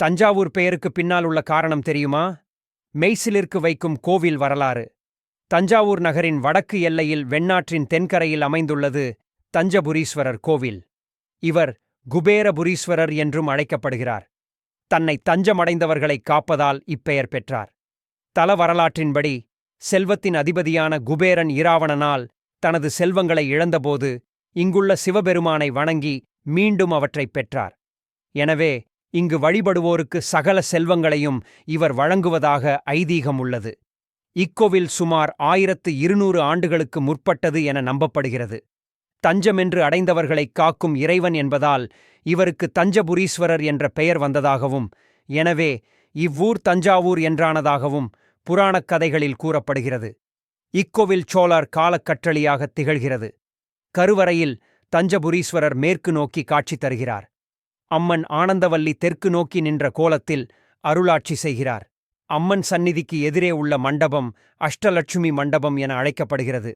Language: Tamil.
தஞ்சாவூர் பெயருக்கு பின்னால் உள்ள காரணம் தெரியுமா? மெய்சிலிற்கு வைக்கும் கோவில் வரலாறு. தஞ்சாவூர் நகரின் வடக்கு எல்லையில் வெண்ணாற்றின் தென்கரையில் அமைந்துள்ளது தஞ்சபுரீஸ்வரர் கோவில். இவர் குபேரபுரீஸ்வரர் என்றும் அழைக்கப்படுகிறார். தன்னை தஞ்சமடைந்தவர்களை காப்பதால் இப்பெயர் பெற்றார். தல வரலாற்றின்படி செல்வத்தின் அதிபதியான குபேரன் இராவணனால் தனது செல்வங்களை இழந்தபோது இங்குள்ள சிவபெருமானை வணங்கி மீண்டும் அவற்றைப் பெற்றார். எனவே இங்கு வழிபடுவோருக்கு சகல செல்வங்களையும் இவர் வழங்குவதாக ஐதீகம் உள்ளது. இக்கோவில் சுமார் ஆயிரத்து இருநூறு ஆண்டுகளுக்கு முற்பட்டது என நம்பப்படுகிறது. தஞ்சமென்று அடைந்தவர்களைக் காக்கும் இறைவன் என்பதால் இவருக்கு தஞ்சபுரீஸ்வரர் என்ற பெயர் வந்ததாகவும் எனவே இவ்வூர் தஞ்சாவூர் என்றானதாகவும் புராணக் கதைகளில் கூறப்படுகிறது. இக்கோவில் சோழர் காலக்கற்றளியாக திகழ்கிறது. கருவறையில் தஞ்சபுரீஸ்வரர் மேற்கு நோக்கி காட்சி தருகிறார். அம்மன் ஆனந்தவல்லி தெற்கு நோக்கி நின்ற கோலத்தில் அருளாட்சி செய்கிறார். அம்மன் சந்நிதிக்கு எதிரே உள்ள மண்டபம் அஷ்டலட்சுமி மண்டபம் என அழைக்கப்படுகிறது.